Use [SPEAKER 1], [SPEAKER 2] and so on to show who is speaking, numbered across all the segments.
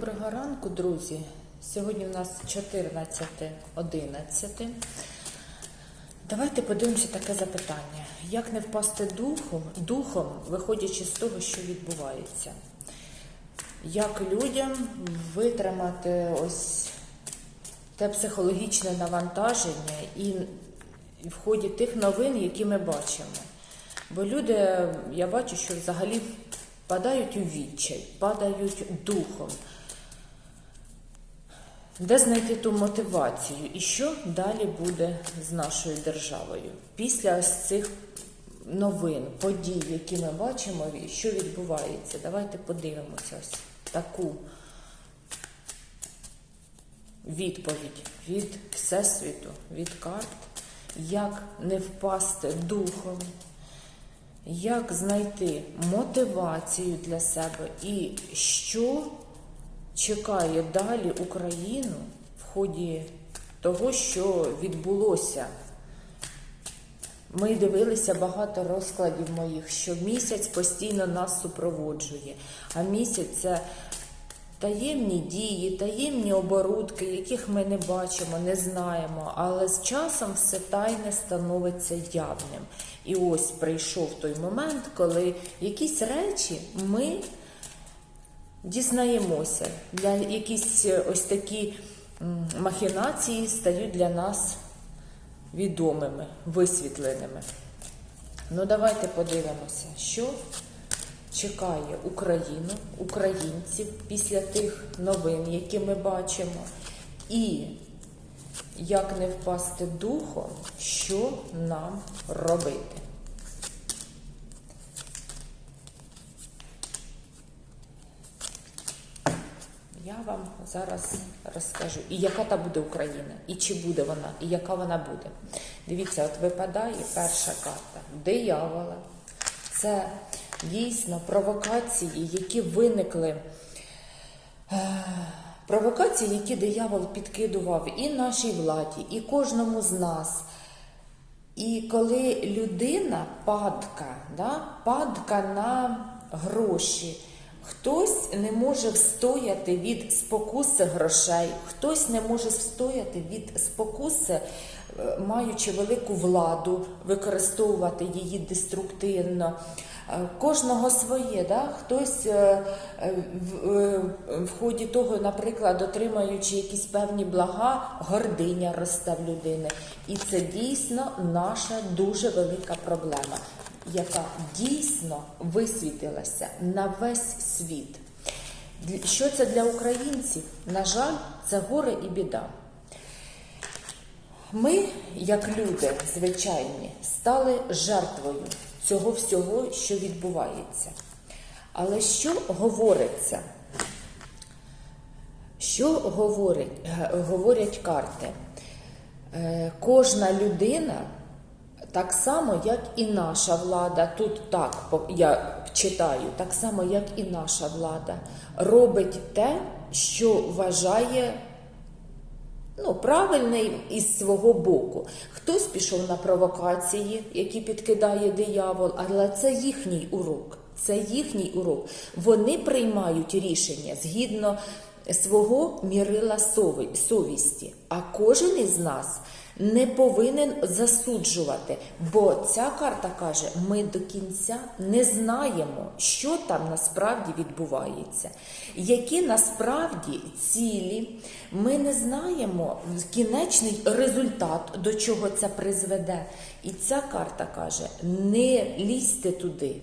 [SPEAKER 1] Доброго ранку, друзі. Сьогодні у нас 14.11. Давайте подивимося таке запитання. Як не впасти духом, духом, виходячи з того, що відбувається? Як людям витримати ось те психологічне навантаження і в ході тих новин, які ми бачимо? Бо люди, я бачу, що взагалі впадають у відчай, падають духом. Де знайти ту мотивацію і що далі буде з нашою державою? Після цих новин, подій, які ми бачимо, що відбувається? Давайте подивимося ось таку відповідь від Всесвіту, від карт, як не впасти духом, як знайти мотивацію для себе і що чекає далі Україну в ході того, що відбулося. Ми дивилися багато розкладів моїх, що місяць постійно нас супроводжує, а місяць це таємні дії, таємні оборудки, яких ми не бачимо, не знаємо, але з часом все тайне становиться явним. І ось прийшов той момент, коли якісь речі ми дізнаємося, для якісь ось такі махінації стають для нас відомими, висвітленими. Ну, давайте подивимося, що чекає Україну, українців після тих новин, які ми бачимо, і як не впасти духом, що нам робити. Я вам зараз розкажу, і яка та буде Україна, і чи буде вона, і яка вона буде. Дивіться, от випадає перша карта диявола. Це дійсно провокації, які виникли. е, Провокації, які диявол підкидував і нашій владі, і кожному з нас. І коли людина падка, да, падка на гроші, хтось не може встояти від спокуси грошей, хтось не може встояти від спокуси, е, маючи велику владу, використовувати її деструктивно. Е, Кожного своє, да? хтось е, в ході того, наприклад, отримаючи якісь певні блага, гординя росте в людини. І це дійсно наша дуже велика проблема, яка дійсно висвітилася на весь світ. Що це для українців? На жаль, це горе і біда. Ми, як люди звичайні, стали жертвою цього всього, що відбувається. Але що говориться? Що говорить, говорять карти? Е, Кожна людина, так само, як і наша влада, тут так я читаю, так само, як і наша влада, робить те, що вважає ну, правильний із свого боку. Хтось пішов на провокації, які підкидає диявол, але це їхній урок. Це їхній урок. Вони приймають рішення згідно свого мірила совісті. А кожен із нас не повинен засуджувати, бо ця карта каже: ми до кінця не знаємо, що там насправді відбувається, які насправді цілі. Ми не знаємо кінечний результат, до чого це призведе. І ця карта каже: не лізьте туди.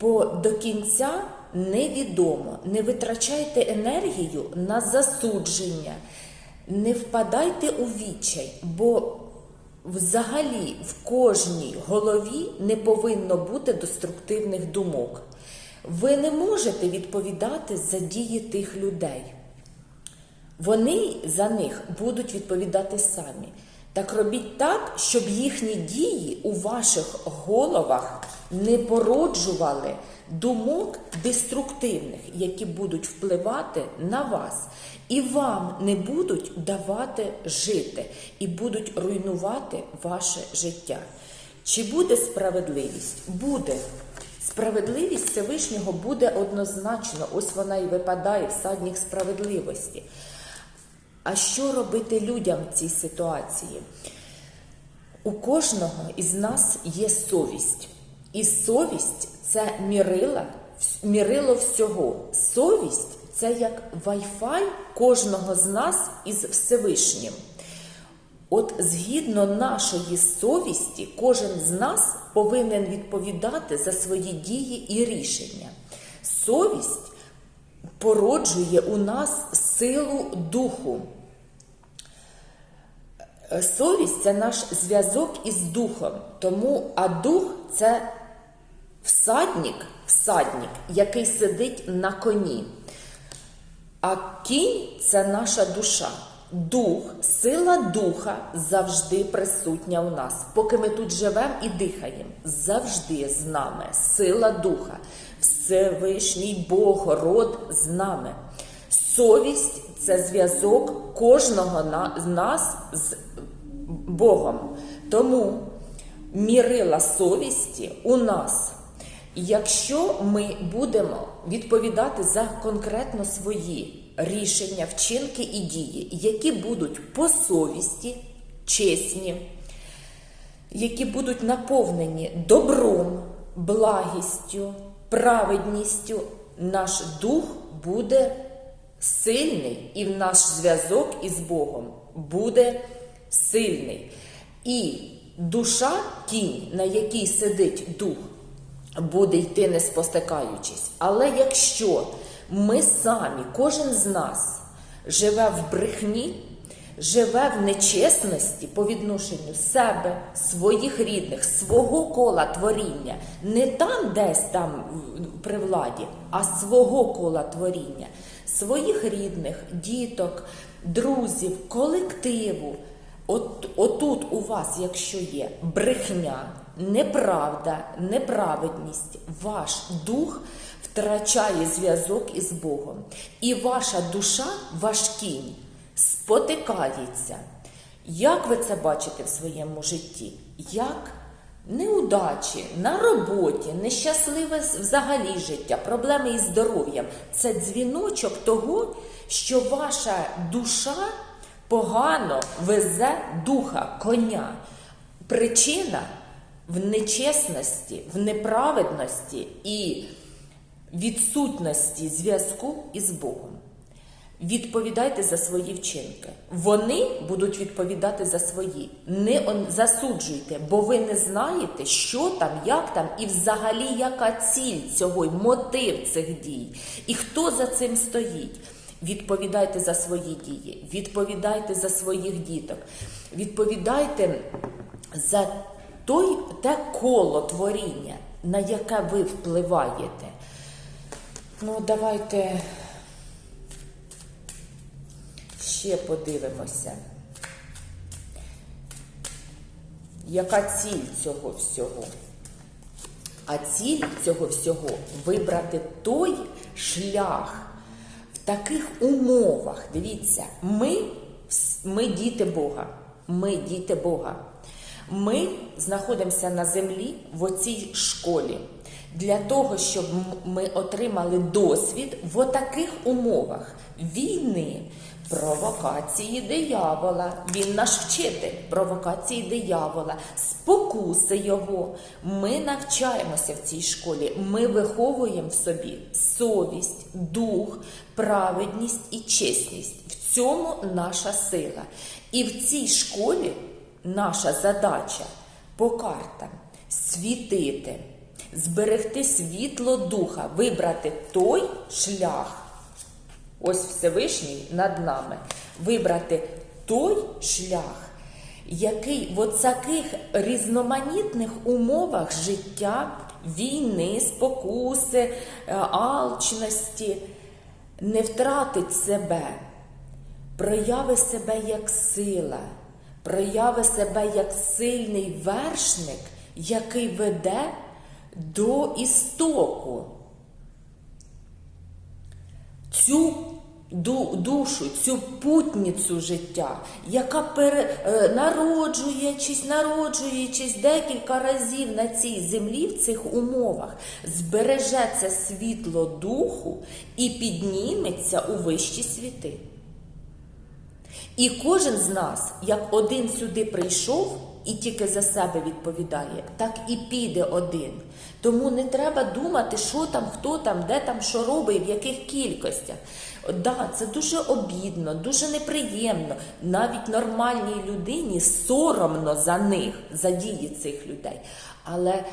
[SPEAKER 1] Бо до кінця невідомо, не витрачайте енергію на засудження, не впадайте у відчай, бо взагалі в кожній голові не повинно бути деструктивних думок. Ви не можете відповідати за дії тих людей. Вони за них будуть відповідати самі. Так робіть так, щоб їхні дії у ваших головах не породжували думок деструктивних, які будуть впливати на вас, і вам не будуть давати жити, і будуть руйнувати ваше життя. Чи буде справедливість? Буде. Справедливість Всевишнього буде однозначно, ось вона і випадає, всадник справедливості. А що робити людям в цій ситуації? У кожного із нас є совість. І совість це мірила, мірило всього. Совість це як Wi-Fi кожного з нас із Всевишнім. От згідно нашої совісті, кожен з нас повинен відповідати за свої дії і рішення. Совість породжує у нас силу духу. Е, Совість це наш зв'язок із духом. Тому, а дух це всадник, всадник, який сидить на коні. А кінь це наша душа. Дух, сила духа завжди присутня у нас. Поки ми тут живемо і дихаємо, завжди з нами сила духа, Всевишній Бог, род з нами. Совість це зв'язок кожного з нас з Богом. Тому мірила совісті у нас. Якщо ми будемо відповідати за конкретно свої рішення, вчинки і дії, які будуть по совісті, чесні, які будуть наповнені добром, благістю, праведністю, наш дух буде сильний, і наш зв'язок із Богом буде сильний. І душа, кінь, на якій сидить дух, буде йти не спостикаючись. Але якщо ми самі, кожен з нас, живе в брехні, живе в нечесності по відношенню себе, своїх рідних, свого кола творіння, не там десь там при владі, а свого кола творіння, своїх рідних, діток, друзів, колективу. От, отут у вас, якщо є брехня, неправда, неправедність, ваш дух втрачає зв'язок із Богом. І ваша душа, ваш кінь, спотикається. Як ви це бачите в своєму житті? Як неудачі на роботі, нещасливе взагалі життя, проблеми із здоров'ям це дзвіночок того, що ваша душа погано везе духа, коня. Причина в нечесності, в неправедності і відсутності зв'язку із Богом. Відповідайте за свої вчинки. Вони будуть відповідати за свої. Не засуджуйте, бо ви не знаєте, що там, як там, і взагалі яка ціль цього, мотив цих дій, і хто за цим стоїть. Відповідайте за свої дії, відповідайте за своїх діток, відповідайте за той, те коло творіння, на яке ви впливаєте. Ну, давайте ще подивимося. Яка ціль цього всього? А ціль цього всього вибрати той шлях в таких умовах. Дивіться, ми, ми діти Бога. Ми діти Бога. Ми знаходимося на землі в оцій школі для того, щоб ми отримали досвід в отаких умовах війни, провокації диявола. Він наш вчитель провокації диявола, спокуси його. Ми навчаємося в цій школі. Ми виховуємо в собі совість, дух, праведність і чесність. В цьому наша сила. І в цій школі наша задача по картам світити, зберегти світло духа, вибрати той шлях. Ось Всевишній над нами. Вибрати той шлях, який в таких різноманітних умовах життя, війни, спокуси, е, алчності не втратить себе, прояви себе як сила, прояви себе як сильний вершник, який веде до істоку. Цю душу, цю путницю життя, яка пере, е, народжуючись, народжуючись декілька разів на цій землі в цих умовах, збереже це світло духу і підніметься у вищі світи. І кожен з нас, як один сюди прийшов і тільки за себе відповідає, так і піде один. Тому не треба думати, що там, хто там, де там, що робить, в яких кількостях. Да, це дуже обідно, дуже неприємно. Навіть нормальній людині соромно за них, за дії цих людей. Але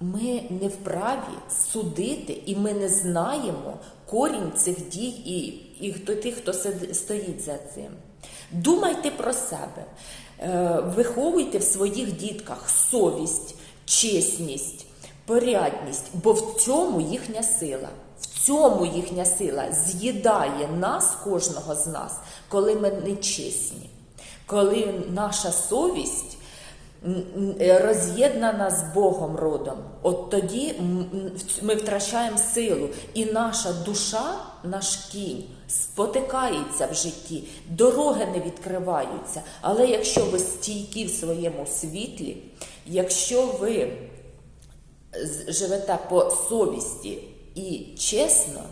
[SPEAKER 1] ми не вправі судити, і ми не знаємо корінь цих дій і, і хто тих, хто стоїть за цим. Думайте про себе, е, виховуйте в своїх дітках совість, чесність, порядність, бо в цьому їхня сила. Цьому їхня сила з'їдає нас, кожного з нас, коли ми нечесні, коли наша совість роз'єднана з Богом родом. От тоді ми втрачаємо силу, і наша душа, наш кінь, спотикається в житті, дороги не відкриваються. Але якщо ви стійкі в своєму світлі, якщо ви живете по совісті і чесно,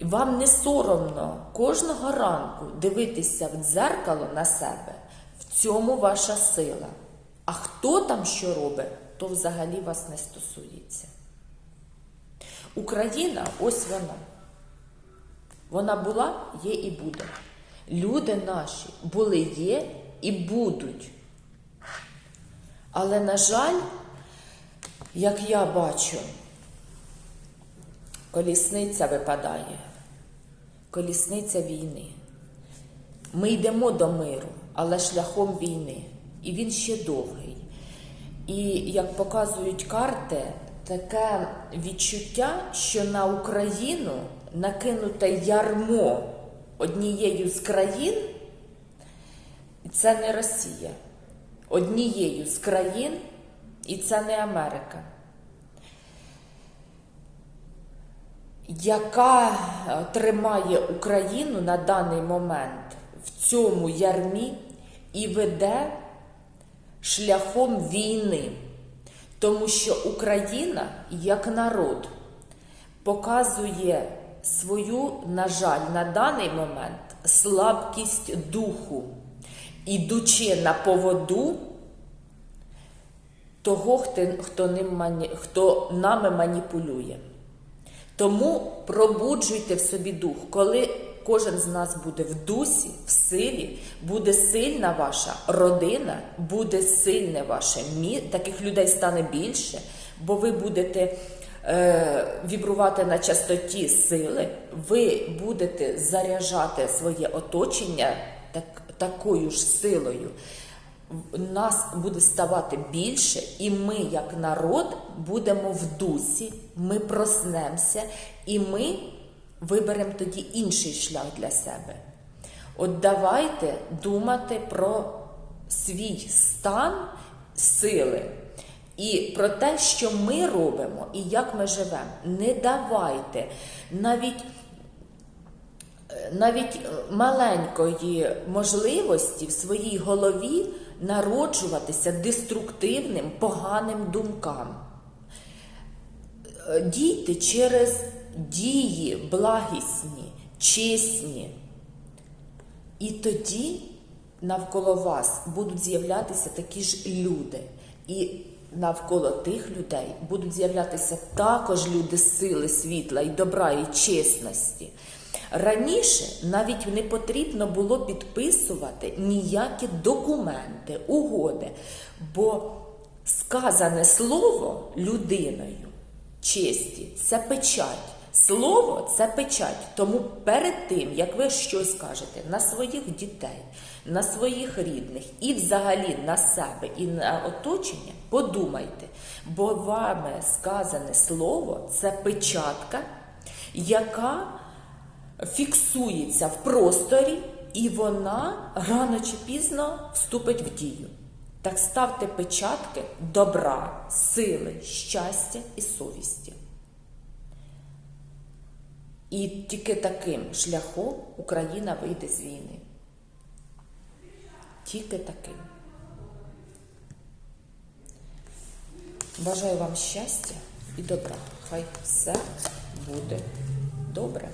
[SPEAKER 1] вам не соромно кожного ранку дивитися в дзеркало на себе. В цьому ваша сила. А хто там що робить, то взагалі вас не стосується. Україна ось вона. Вона була, є і буде. Люди наші були, є і будуть. Але, на жаль, як я бачу, колісниця випадає, колісниця війни. Ми йдемо до миру, але шляхом війни. І він ще довгий. І як показують карти, таке відчуття, що на Україну накинуте ярмо однією з країн, це не Росія, однією з країн, і це не Америка. Яка е, тримає Україну на даний момент в цьому ярмі і веде шляхом війни. Тому що Україна як народ показує свою, на жаль, на даний момент слабкість духу, ідучи на поводу того, хто, ним, хто нами маніпулює. Тому пробуджуйте в собі дух, коли кожен з нас буде в дусі, в силі, буде сильна ваша родина, буде сильне ваше мі... таких людей стане більше, бо ви будете е, вібрувати на частоті сили, ви будете заряджати своє оточення так, такою ж силою. Нас буде ставати більше, і ми, як народ, будемо в дусі, ми проснемося, і ми виберемо тоді інший шлях для себе. От давайте думати про свій стан сили і про те, що ми робимо і як ми живемо. Не давайте навіть навіть е, маленької можливості в своїй голові народжуватися деструктивним, поганим думкам. Е, Дійте через дії благісні, чесні. І тоді навколо вас будуть з'являтися такі ж люди. І навколо тих людей будуть з'являтися також люди сили, світла і добра, і чесності. Раніше навіть не потрібно було підписувати ніякі документи, угоди, бо сказане слово людиною честі це печать. Слово це печать. Тому перед тим, як ви щось кажете на своїх дітей, на своїх рідних і взагалі на себе і на оточення, подумайте, бо вами сказане слово це печатка, яка фіксується в просторі, і вона рано чи пізно вступить в дію. Так ставте печатки добра, сили, щастя і совісті. І тільки таким шляхом Україна вийде з війни. Тільки таким. Бажаю вам щастя і добра. Хай все буде добре.